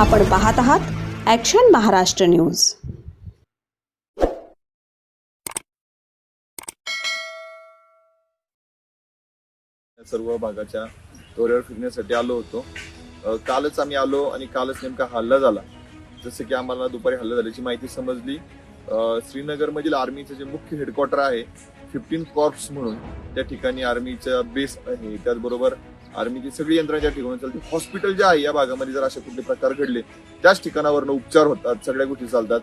आपण पाहत आहात ॲक्शन महाराष्ट्र न्यूज सर्व भागाच्या तोऱ्यावर फिरण्यासाठी आलो होतो. कालच आम्ही आलो आणि कालच नेमका हल्ला झाला. जसं की आम्हाला दुपारी हल्ला झाल्याची माहिती समजली. श्रीनगरमधील आर्मीचं जे मुख्य हेडक्वार्टर आहे फिफ्टीन कॉर्प्स म्हणून त्या ठिकाणी आर्मीचा बेस आहे. त्याचबरोबर आर्मीची सगळी यंत्रणा त्या ठिकाणी चालते हॉस्पिटल जे आहे या भागामध्ये जर असे कुठले प्रकार घडले त्याच ठिकाणावरनं उपचार होतात सगळ्या गोष्टी चालतात.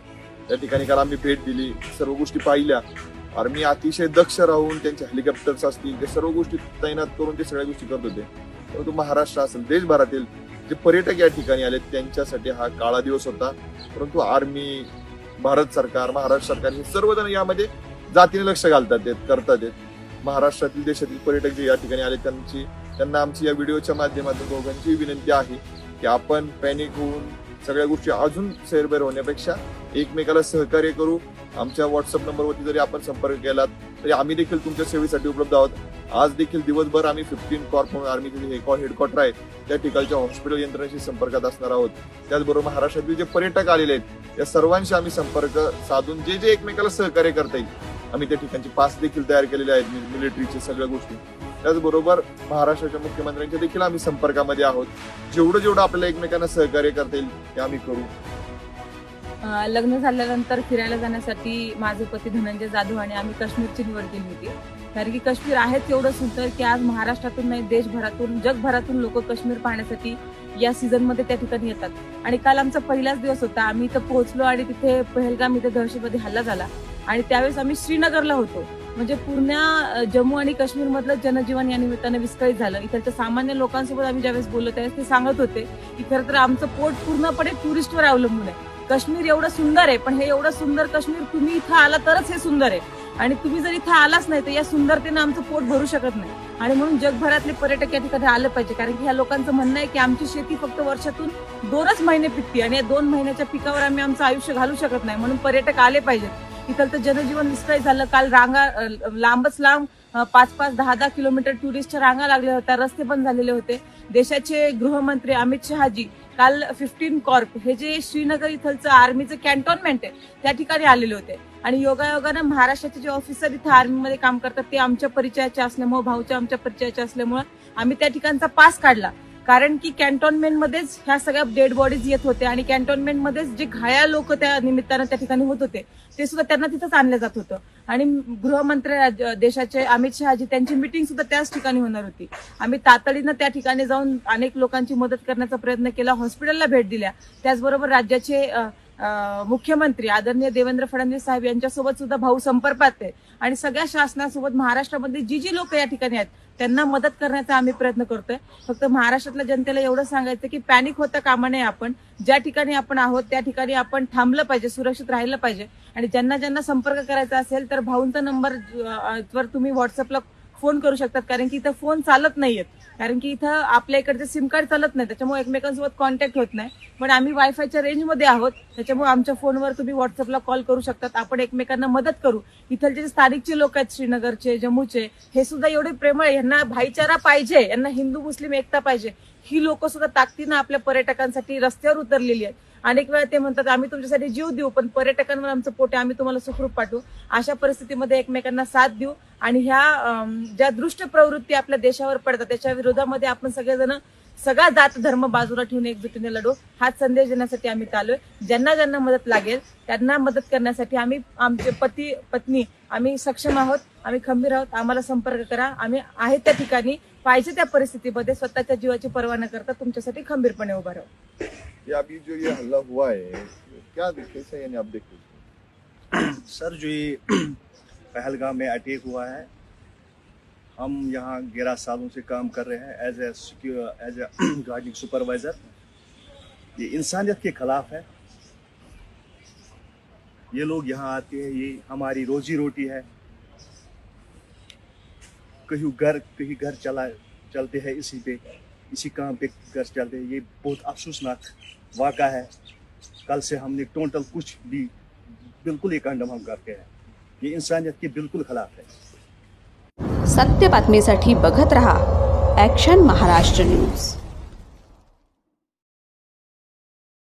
त्या ठिकाणी काल आम्ही भेट दिली सर्व गोष्टी पाहिल्या. आर्मी अतिशय दक्ष राहून त्यांचे हेलिकॉप्टर्स असतील ते सर्व गोष्टी तैनात करून ते सगळ्या गोष्टी करत होते. परंतु महाराष्ट्र असेल देशभरातील जे पर्यटक या ठिकाणी आले त्यांच्यासाठी हा काळा दिवस होता. परंतु आर्मी भारत सरकार महाराष्ट्र सरकार हे सर्वजण यामध्ये जातीने लक्ष घालतात करतात. महाराष्ट्रातील देशातील पर्यटक जे या ठिकाणी आले त्यांची त्यांना आमची या व्हिडिओच्या माध्यमातून दोघांची विनंती आहे की आपण पॅनिक होऊन सगळ्या गोष्टी अजून सैरभैर होण्यापेक्षा एकमेकाला सहकार्य करू. आमच्या व्हॉट्सअप नंबरवरती जरी आपण संपर्क केलात तरी आम्ही देखील तुमच्या सेवेसाठी उपलब्ध आहोत. आज देखील दिवसभर आम्ही फिफ्टीन कॉर्प म्हणून आर्मीचे जे हेडक्वार्टर आहे त्या ठिकाणच्या हॉस्पिटल यंत्रणेशी संपर्कात असणार आहोत. त्याचबरोबर महाराष्ट्रातील जे पर्यटक आलेले आहेत या सर्वांशी आम्ही संपर्क साधून जे जे एकमेकाला सहकार्य करता येईल आम्ही त्या ठिकाणचे पास देखील तयार केलेले आहेत मिलिटरीचे सगळ्या गोष्टी. त्याचबरोबर महाराष्ट्राच्या मुख्यमंत्र्यांच्या देखील आम्ही संपर्कामध्ये आहोत. जेवढं जेवढं आपल्याला एकमेकांना सहकार्य करता येईल ते आम्ही करू. लग्न झाल्यानंतर फिरायला जाण्यासाठी माझे पती धनंजय जाधव आणि आम्ही काश्मीरची निवड केली होती. कारण की काश्मीर आहेच एवढं सुंदर की आज महाराष्ट्रातून नाही देशभरातून जगभरातून लोक काश्मीर पाहण्यासाठी या सीझनमध्ये त्या ठिकाणी येतात. आणि काल आमचा पहिलाच दिवस होता. आम्ही इथं पोहोचलो आणि तिथे पहलगाम इथे दहशतवादी हल्ला झाला. आणि त्यावेळेस आम्ही श्रीनगरला होतो. म्हणजे पूर्ण जम्मू आणि काश्मीर मधलं जनजीवन या निमित्तानं विस्कळीत झालं. इकडच्या सामान्य लोकांसोबत आम्ही ज्यावेळेस बोललो त्यावेळेस ते सांगत होते की खरं तर आमचं पोट पूर्णपणे टुरिस्टवर अवलंबून आहे. काश्मीर एवढं सुंदर आहे पण हे एवढं सुंदर काश्मीर तुम्ही इथं आला तरच हे सुंदर आहे. आणि तुम्ही जर इथं आलाच नाही तर या सुंदरतेनं आमचं पोट भरू शकत नाही. आणि म्हणून जगभरातले पर्यटक या ठिकाणी आलं पाहिजे. कारण की ह्या लोकांचं म्हणणं आहे की आमची शेती फक्त वर्षातून दोनच महिने पिकते. आणि या दोन महिन्याच्या पिकावर आम्ही आमचं आयुष्य घालू शकत नाही. म्हणून पर्यटक आले पाहिजेत. इथलं जनजीवन विस्कळीत झालं. काल रांगा लांबच लांब पाच पाच दहा दहा किलोमीटर टुरिस्टच्या रांगा लागल्या होत्या. रस्ते बंद झालेले होते. देशाचे गृहमंत्री अमित शहाजी काल फिफ्टीन कॉर्प हे जे श्रीनगर इथलचं आर्मीचं कॅन्टोनमेंट आहे त्या ठिकाणी आलेले होते. आणि योगायोगानं महाराष्ट्राचे जे ऑफिसर इथं आर्मीमध्ये काम करतात ते आमच्या परिचयाचे असल्यामुळे भाऊच्या आमच्या परिचयाचे असल्यामुळे आम्ही त्या ठिकाणचा पास काढला. कारण की कॅन्टोन्मेंट मध्येच ह्या सगळ्या डेड बॉडीज येत होते आणि कॅन्टोन्मेंट मध्येच जे घायाळ लोक त्या निमित्तानं त्या ठिकाणी होत होते ते सुद्धा त्यांना तिथंच आणलं जात होतं. आणि गृहमंत्री राज- देशाचे अमित शहाजी त्यांची मिटिंग सुद्धा त्याच ठिकाणी होणार होती. आम्ही तातडीनं त्या ठिकाणी जाऊन अनेक लोकांची मदत करण्याचा प्रयत्न केला हॉस्पिटलला भेट दिल्या. त्याचबरोबर राज्याचे मुख्यमंत्री आदरणीय देवेंद्र फडणवीस साहेब यांच्यासोबत सुद्धा भाऊ संपर्कात आहे. आणि सगळ्या शासनासोबत महाराष्ट्रामध्ये जी जी लोक या ठिकाणी आहेत त्यांना मदत करण्याचा आम्ही प्रयत्न करतोय. फक्त महाराष्ट्रातल्या जनतेला एवढं सांगायचं की पॅनिक होता कामा नये आपण ज्या ठिकाणी आपण आहोत त्या ठिकाणी आपण थांबलं पाहिजे सुरक्षित राहिलं पाहिजे. आणि ज्यांना ज्यांना संपर्क करायचा असेल तर भाऊंचा नंबर तुम्ही व्हॉट्सअपला फोन करू शकतात कारण की इथं फोन चालत नाहीयेत. कारण की इथं आपल्या इकडचे सिम कार्ड चालत नाही त्याच्यामुळे एकमेकांसोबत कॉन्टॅक्ट होत नाही. पण आम्ही वायफायच्या रेंजमध्ये आहोत त्याच्यामुळे आमच्या फोनवर तुम्ही व्हॉट्सअपला कॉल करू शकतात. आपण एकमेकांना मदत करू. इथलचे जे स्थानिकचे लोक आहेत श्रीनगरचे जम्मूचे हे सुद्धा एवढे प्रेमळ आहे. यांना भाईचारा पाहिजे यांना हिंदू मुस्लिम एकता पाहिजे. ही लोक सुद्धा ताकदीनं आपल्या पर्यटकांसाठी रस्त्यावर उतरलेली आहेत. अनेक वेळा ते म्हणतात आम्ही तुमच्यासाठी जीव देऊ पण पर्यटकांवर आमचं पोटे आम्ही तुम्हाला सुखरूप पाठवू. अशा परिस्थितीमध्ये एकमेकांना साथ देऊ आणि ह्या ज्या दृष्ट प्रवृत्ती आपल्या देशावर पडतात त्याच्या विरोधामध्ये आपण सगळेजण सगळा जात धर्म बाजूला ठेवून एकजुटीने लढू. हाच संदेश देण्यासाठी आम्ही आलोय ज्यांना ज्यांना मदत लागेल त्यांना मदत करण्यासाठी आम्ही आमचे पती पत्नी आम्ही सक्षम आहोत आम्ही खंबीर आहोत. आम्हाला संपर्क करा. आम्ही आहे त्या ठिकाणी. पाहिजे त्या परिस्थितीमध्ये स्वतःच्या जीवाची पर्वा न करता तुमच्यासाठी खंबीरपणे उभा राहू. ये अभी जो ये हल्ला हुआ है, क्या कैसा यानी आप देखते सर, जो ये पहलगाम में अटैक हुआ है, हम यहाँ ग्यारह सालों से काम कर रहे हैं as a as a guarding supervisor ये इंसानियत के खिलाफ है। ये लोग यहाँ आते हैं, ये हमारी रोजी रोटी है। कहीं घर कहीं घर चला, चलते हैं इसी पे। इसी काम पे कर चलते ये बहुत अफसोसनाक वाक़ा है। कल से हमने टोटल कुछ भी बिल्कुल ये कंडम हम करके हैं। ये इंसानियत के बिल्कुल खिलाफ है। सत्य बातमीसाठी बघत रहा एक्शन महाराष्ट्र न्यूज़